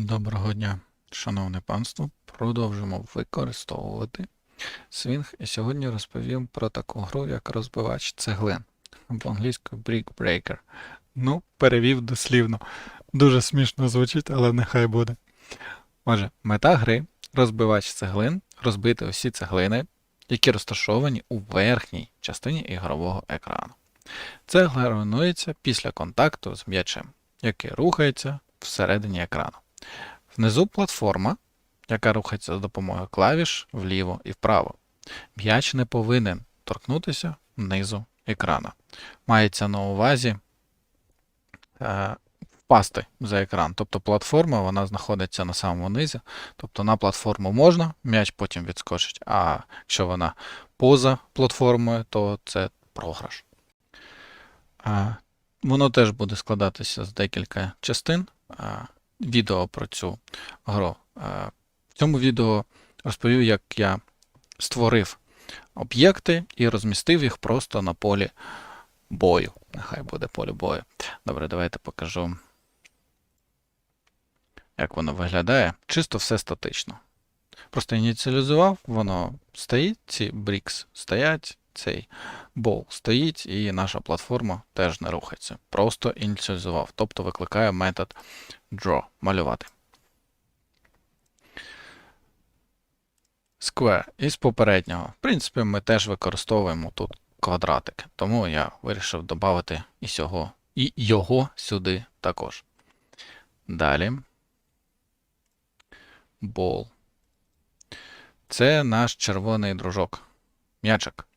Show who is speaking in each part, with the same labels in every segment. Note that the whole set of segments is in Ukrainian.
Speaker 1: Доброго дня, шановне панство. Продовжимо використовувати свінг. І сьогодні розповім про таку гру, як розбивач цеглин. Або англійською Brick Breaker. Ну, перевів дослівно. Дуже смішно звучить, але нехай буде. Отже, мета гри розбивач цеглин, розбити усі цеглини, які розташовані у верхній частині ігрового екрану. Цегла руйнується після контакту з м'ячем, який рухається всередині екрану. Внизу платформа, яка рухається за допомогою клавіш вліво і вправо. М'яч не повинен торкнутися низу екрана. Мається на увазі е, впасти за екран. Тобто платформа вона знаходиться на самому низі. Тобто на платформу можна, м'яч потім відскочить, а якщо вона поза платформою, то це програш. А, Воно теж буде складатися з декілька частин. Відео про цю гру. В цьому відео розповів, як я створив об'єкти і розмістив їх просто на полі бою. Нехай буде поле бою. Добре, давайте покажу, як воно виглядає. Чисто все статично. Просто ініціалізував, воно стоїть, ці брікс стоять, цей бол стоїть, і наша платформа теж не рухається. Просто ініціалізував, тобто викликає метод draw малювати. Square із попереднього. В принципі, ми теж використовуємо тут квадратики, тому я вирішив додати і, і його сюди також. Далі. Ball. Це наш червоний дружок. М'ячик.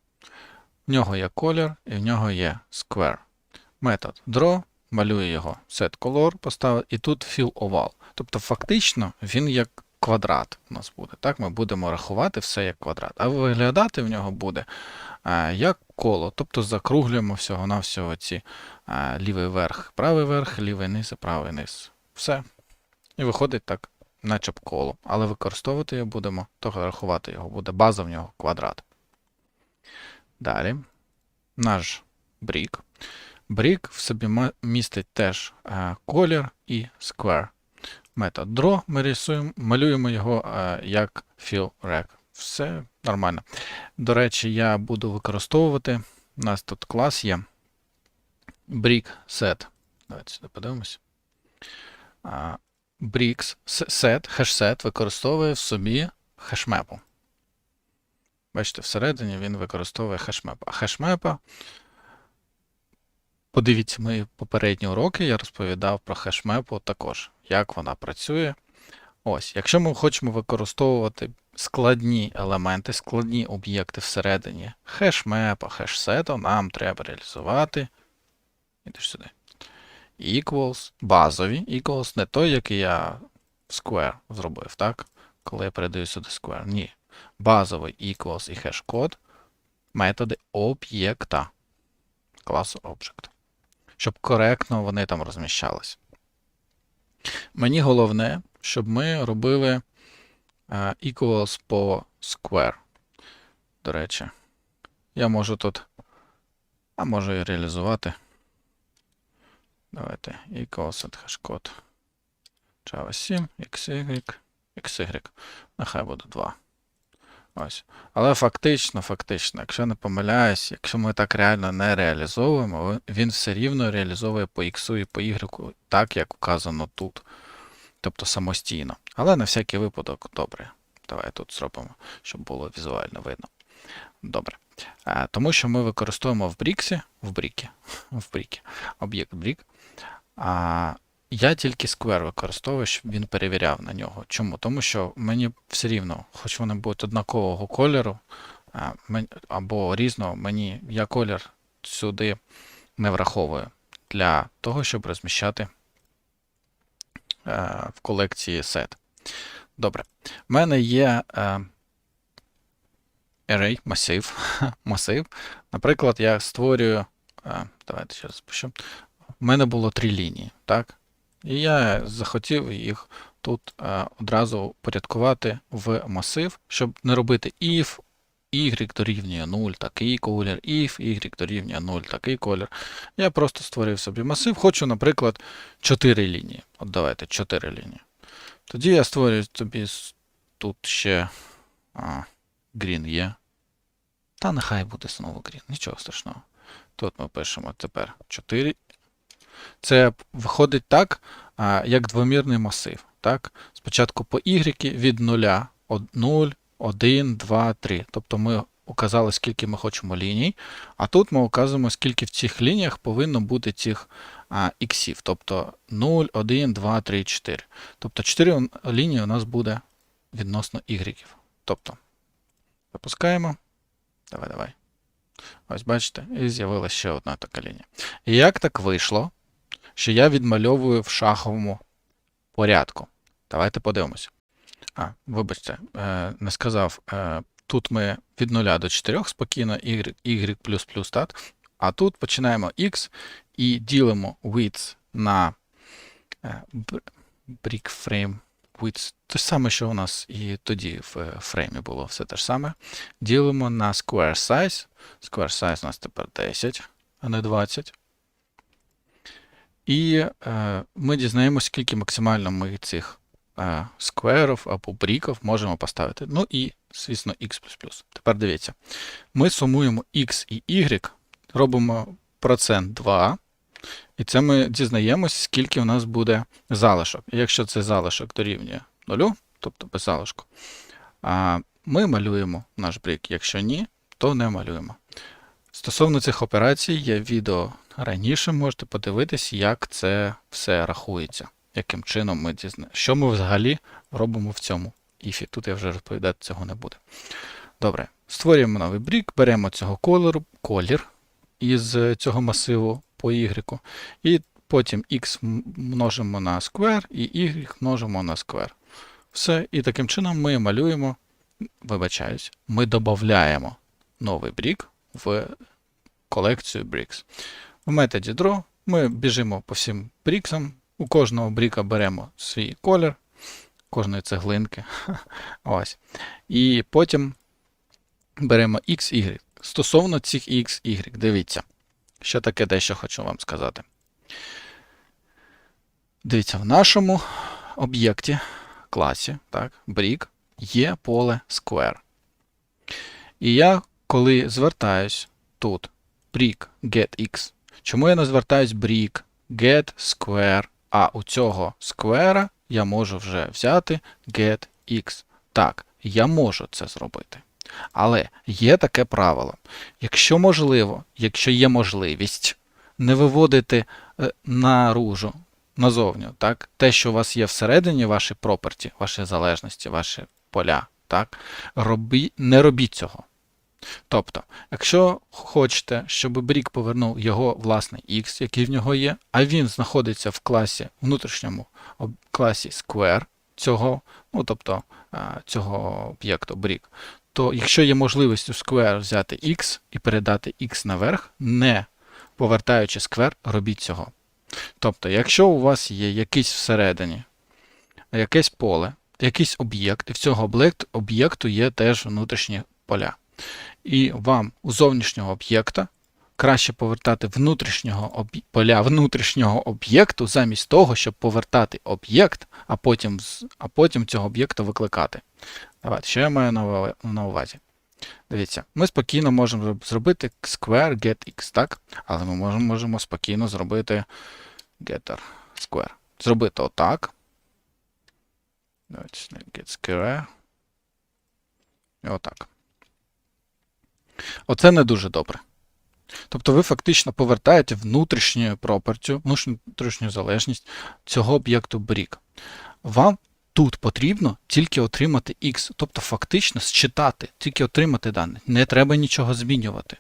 Speaker 1: В нього є колір і в нього є square. Метод draw, малює його setColor, поставив, і тут fill oval. Тобто, фактично, він як квадрат у нас буде. Так, Ми будемо рахувати все як квадрат. А виглядати в нього буде а, як коло. Тобто закруглюємо всього-навсього ці а, лівий верх, правий верх, лівий низ і правий низ. Все. І виходить так, наче б коло. Але використовувати його будемо, то рахувати його буде база в нього квадрат. Далі, наш брік. Брік в собі містить теж е, колір і square. Метод draw ми рисуємо, малюємо його е, як fill rec. Все нормально. До речі, я буду використовувати. У нас тут клас є. Brick set. Давайте сюди подивимось. Bricks set, хешсет використовує в собі хешмепу. Бачите, всередині він використовує хешмеп. А хешмепа, подивіться мої попередні уроки, я розповідав про хешмепу також, як вона працює. Ось, якщо ми хочемо використовувати складні елементи, складні об'єкти всередині хешмепа, хешсету, нам треба реалізувати. Ідеш сюди. Equals, базові equals, не той, який я Square зробив, так? Коли я передаю сюди Square. Ні базовий equals і хеш-код методи об'єкта класу Object. Щоб коректно вони там розміщались. Мені головне, щоб ми робили е, equals по square. До речі, я можу тут, а можу і реалізувати. Давайте equals at hashcode Java 7, xy, xy. Нехай буде 2. Ось. Але фактично, фактично, якщо не помиляюсь, якщо ми так реально не реалізовуємо, він все рівно реалізовує по X і по Y так, як вказано тут. Тобто самостійно. Але на всякий випадок, добре. Давай тут зробимо, щоб було візуально видно. Добре. Тому що ми використовуємо в бріксі, в брікі, в брікі, об'єкт брік. Я тільки Square використовую, щоб він перевіряв на нього. Чому? Тому що мені все рівно, хоч вони будуть однакового кольору або різного, мені я колір сюди не враховую для того, щоб розміщати е, в колекції сет. Добре. В мене є е, array, масив. масив. Наприклад, я створюю. Е, давайте ще раз запишу. У мене було три лінії, так? І я захотів їх тут е, одразу порядкувати в масив, щоб не робити if y дорівнює 0, такий колір, if y дорівнює 0, такий колір. Я просто створив собі масив. Хочу, наприклад, 4 лінії. От давайте 4 лінії. Тоді я створюю тобі с- тут ще а, green є. Та нехай буде знову green, нічого страшного. Тут ми пишемо тепер 4. Це виходить так, як двомірний масив. Так? Спочатку по y від 0, 0, 1, 2, 3. Тобто ми указали, скільки ми хочемо ліній, а тут ми указуємо, скільки в цих лініях повинно бути цих а. Тобто 0, 1, 2, 3, 4. Тобто 4 лінії у нас буде відносно y. Тобто, запускаємо. Давай, давай. Ось бачите, і з'явилася ще одна така лінія. І як так вийшло, що я відмальовую в шаховому порядку? Давайте подивимося. А, вибачте, е, не сказав. Е, тут ми від 0 до 4 спокійно, y, y так? А тут починаємо x і ділимо width на е, brick frame width. Те ж саме, що у нас і тоді в фреймі було все те ж саме. Ділимо на square size. Square size у нас тепер 10, а не 20. І е, ми дізнаємося, скільки максимально ми цих е, скверів або бріків можемо поставити. Ну і, звісно, x. Тепер дивіться. Ми сумуємо x і y, робимо процент 2. І це ми дізнаємось, скільки у нас буде залишок. І якщо цей залишок дорівнює 0, тобто без залишку, ми малюємо наш брік. Якщо ні, то не малюємо. Стосовно цих операцій, є відео раніше, можете подивитись, як це все рахується, яким чином ми дізнаємося, що ми взагалі робимо в цьому іфі. Тут я вже розповідати цього не буду. Добре, створюємо новий брік, беремо цього кольору, колір із цього масиву по y, і потім x множимо на square і y множимо на square. Все, і таким чином ми малюємо, вибачаюсь, ми додаємо новий брік в колекцію bricks. В методі draw ми біжимо по всім бріксам. У кожного бріка беремо свій колір, кожної цеглинки. Ось. І потім беремо x, y. Стосовно цих x, y, дивіться, що таке дещо хочу вам сказати. Дивіться, в нашому об'єкті, класі, так, brick, є поле square. І я, коли звертаюсь тут brick getX, чому я не звертаюсь brick get square, а у цього square я можу вже взяти getX. Так, я можу це зробити. Але є таке правило. Якщо можливо, якщо є можливість не виводити е, наружу, назовню, так, те, що у вас є всередині ваші проперті, ваші залежності, ваші поля, так, робі, не робіть цього. Тобто, якщо хочете, щоб брік повернув його власний X, який в нього є, а він знаходиться в класі, внутрішньому класі square цього, ну, тобто цього об'єкту брік, то якщо є можливість у square взяти X і передати X наверх, не повертаючи square, робіть цього. Тобто, якщо у вас є якийсь всередині, якесь поле, якийсь об'єкт, і в цього об'єкту є теж внутрішні поля. І вам у зовнішнього об'єкта краще повертати внутрішнього поля внутрішнього об'єкту, замість того, щоб повертати об'єкт, а потім, а потім цього об'єкта викликати. Давайте, що я маю на увазі? Дивіться, ми спокійно можемо зробити square getX, так? Але ми можемо, можемо спокійно зробити getter square. Зробити отак. Давайте get square. І отак. Оце не дуже добре. Тобто ви фактично повертаєте внутрішню пропертю, внутрішню залежність цього об'єкту брік. Вам тут потрібно тільки отримати X, тобто фактично считати, тільки отримати дані. Не треба нічого змінювати.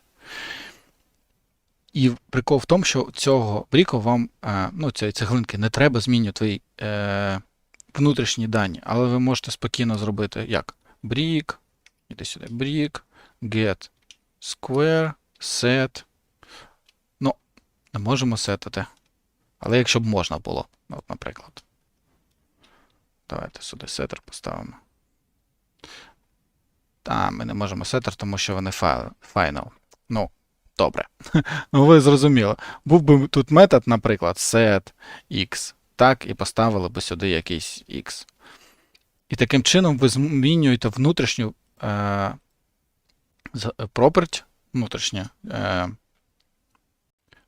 Speaker 1: І прикол в тому, що цього бріку вам, е, ну, цієї цеглинки, не треба змінювати е, внутрішні дані, але ви можете спокійно зробити як? Брік, іди сюди, брік, get square, set. Ну, не можемо сетити. Але якщо б можна було, от, наприклад. Давайте сюди сеттер поставимо. Та, ми не можемо сеттер, тому що вони final. Ну, добре. ну, ви зрозуміли. Був би тут метод, наприклад, set x, так, і поставили би сюди якийсь x. І таким чином ви змінюєте внутрішню е, property, внутрішнє, е,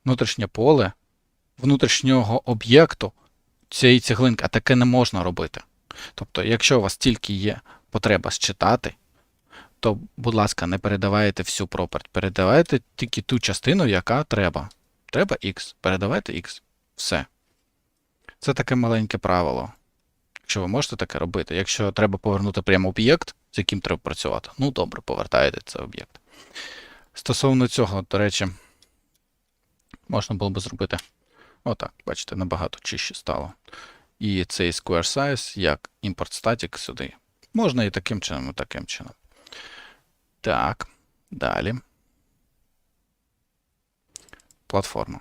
Speaker 1: внутрішнє поле внутрішнього об'єкту цієї цеглинки, а таке не можна робити. Тобто, якщо у вас тільки є потреба считати, то, будь ласка, не передавайте всю property, передавайте тільки ту частину, яка треба. Треба X, передавайте X. Все. Це таке маленьке правило. Якщо ви можете таке робити, якщо треба повернути прямо об'єкт, з яким треба працювати, ну добре, повертаєте цей об'єкт. Стосовно цього, до речі, можна було би зробити отак, бачите, набагато чище стало. І цей square size як import static сюди. Можна і таким чином, і таким чином. Так, далі. Платформа.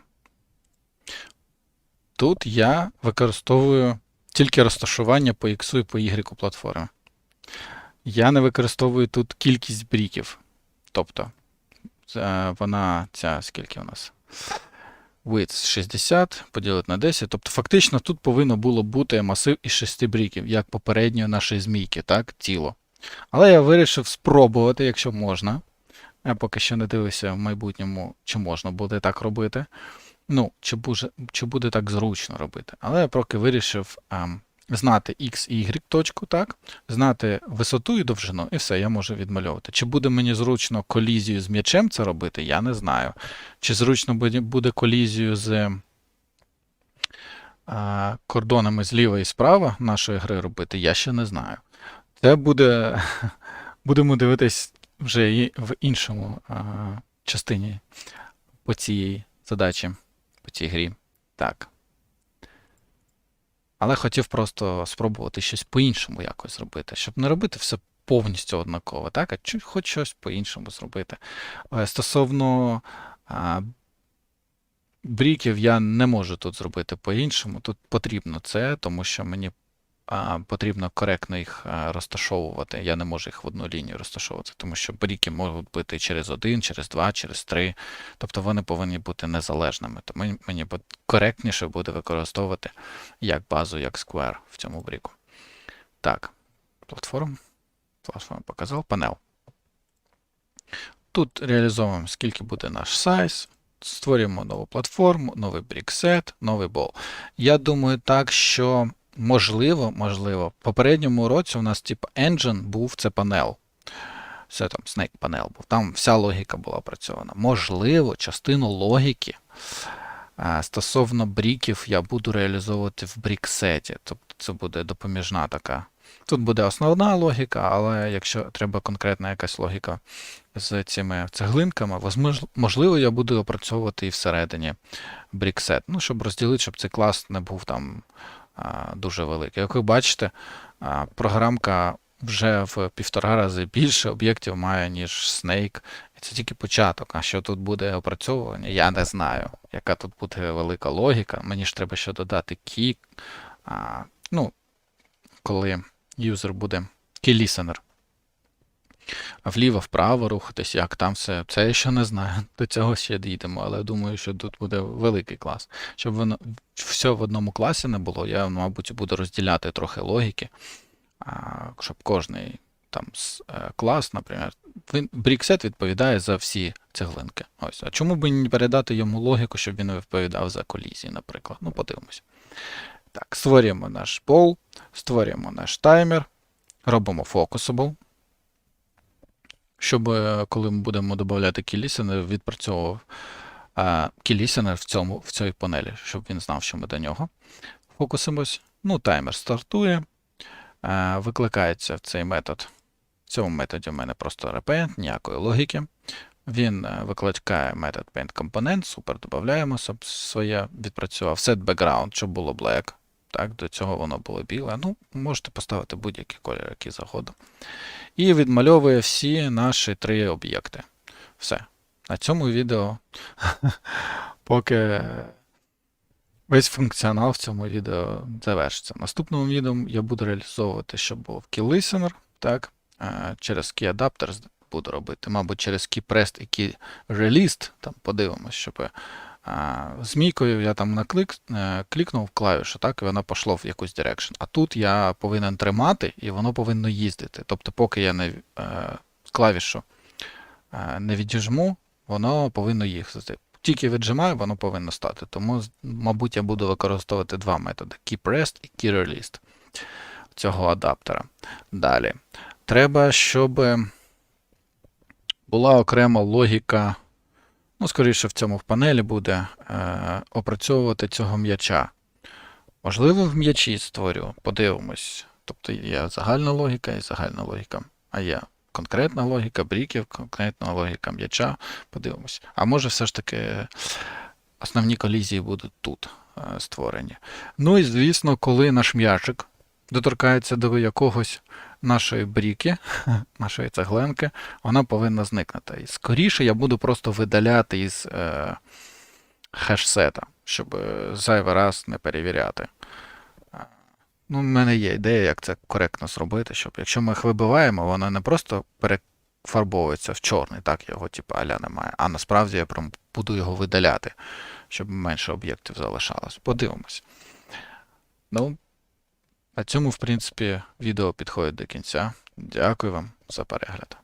Speaker 1: Тут я використовую тільки розташування по X і по Y платформи. Я не використовую тут кількість бріків. Тобто, е, вона ця скільки у нас? Width 60 поділити на 10. Тобто, фактично тут повинно було бути масив із 6 бріків, як попередньої нашої змійки, так, тіло. Але я вирішив спробувати, якщо можна. Я поки що не дивився в майбутньому, чи можна буде так робити. Ну, чи буде, чи буде так зручно робити. Але я поки вирішив ем, знати X і Y точку, так, знати висоту і довжину, і все, я можу відмальовувати. Чи буде мені зручно колізію з м'ячем це робити, я не знаю. Чи зручно буде- колізію з а, кордонами зліва і справа нашої гри робити, я ще не знаю. Це буде. Будемо дивитись вже в іншому а, частині по цій задачі, по цій грі. Так. Але хотів просто спробувати щось по-іншому якось зробити, щоб не робити все повністю однаково, так? А хоч щось по-іншому зробити. Е, Стосовно а, бріків, я не можу тут зробити по-іншому. Тут потрібно це, тому що мені потрібно коректно їх розташовувати. Я не можу їх в одну лінію розташовувати, тому що бріки можуть бути через один, через два, через три. Тобто вони повинні бути незалежними. Тому мені коректніше буде використовувати як базу, як Square в цьому бріку. Так, платформ. Платформа показав, панел. Тут реалізовуємо, скільки буде наш сайз, створюємо нову платформу, новий бріксет, новий бол. Я думаю так, що можливо, можливо, в попередньому році у нас типу engine був це панел. Все там Snake панел був. Там вся логіка була опрацьована. Можливо, частину логіки а, стосовно бріків я буду реалізовувати в бріксеті. Тобто це буде допоміжна така. Тут буде основна логіка, але якщо треба конкретна якась логіка з цими цеглинками, можливо, я буду опрацьовувати і всередині бріксет. Ну, щоб розділити, щоб цей клас не був там дуже велике. Як ви бачите, програмка вже в півтора рази більше об'єктів має, ніж Snake. І це тільки початок. А що тут буде опрацьовування, я не знаю. Яка тут буде велика логіка. Мені ж треба ще додати. А, ну, коли юзер буде listener. Вліво-вправо рухатись, як там все. Це я ще не знаю. До цього ще дійдемо, але думаю, що тут буде великий клас. Щоб воно все в одному класі не було, я, мабуть, буду розділяти трохи логіки, щоб кожний там е, клас, наприклад, він бріксет відповідає за всі цеглинки. Ось. А чому б не передати йому логіку, щоб він відповідав за колізії, наприклад? Ну, подивимося. Так, створюємо наш пол, створюємо наш таймер, робимо focusable, щоб е, коли ми будемо додавати key-listener, відпрацьовував е, key-listener в, цьому, в цій панелі, щоб він знав, що ми до нього фокусимось. Ну, таймер стартує, е, викликається цей метод. В цьому методі в мене просто repaint, ніякої логіки. Він викликає метод paint component, супер, додаємо своє, відпрацював set background, щоб було black. Так, до цього воно було біле. Ну, можете поставити будь-який колір, який завгодно. І відмальовує всі наші три об'єкти. Все. На цьому відео, поки весь функціонал в цьому відео завершиться. В наступному відео я буду реалізовувати, щоб був key так, через key adapters буду робити, мабуть, через key pressed і key released, там подивимось, щоб змійкою я там наклик, е, клікнув клавішу, так, і воно пішло в якусь direction. А тут я повинен тримати, і воно повинно їздити. Тобто, поки я не е, клавішу е, не відіжму, воно повинно їхати. Тільки віджимаю, воно повинно стати. Тому, мабуть, я буду використовувати два методи: KeyPressed і KeyReleased цього адаптера. Далі. Треба, щоб була окрема логіка. Ну, скоріше, в цьому в панелі буде е, опрацьовувати цього м'яча. Можливо, в м'ячі створю, подивимось. Тобто є загальна логіка і загальна логіка. А є конкретна логіка бріків, конкретна логіка м'яча. Подивимось. А може, все ж таки основні колізії будуть тут е, створені. Ну і звісно, коли наш м'ячик доторкається до якогось нашої бріки, нашої цегленки, вона повинна зникнути. І скоріше я буду просто видаляти із е, хешсета, щоб е, зайвий раз не перевіряти. Ну, в мене є ідея, як це коректно зробити, щоб якщо ми їх вибиваємо, воно не просто перефарбовується в чорний, так його типу аля немає, а насправді я прям буду його видаляти, щоб менше об'єктів залишалось. Подивимось. Ну, на цьому, в принципі, відео підходить до кінця. Дякую вам за перегляд.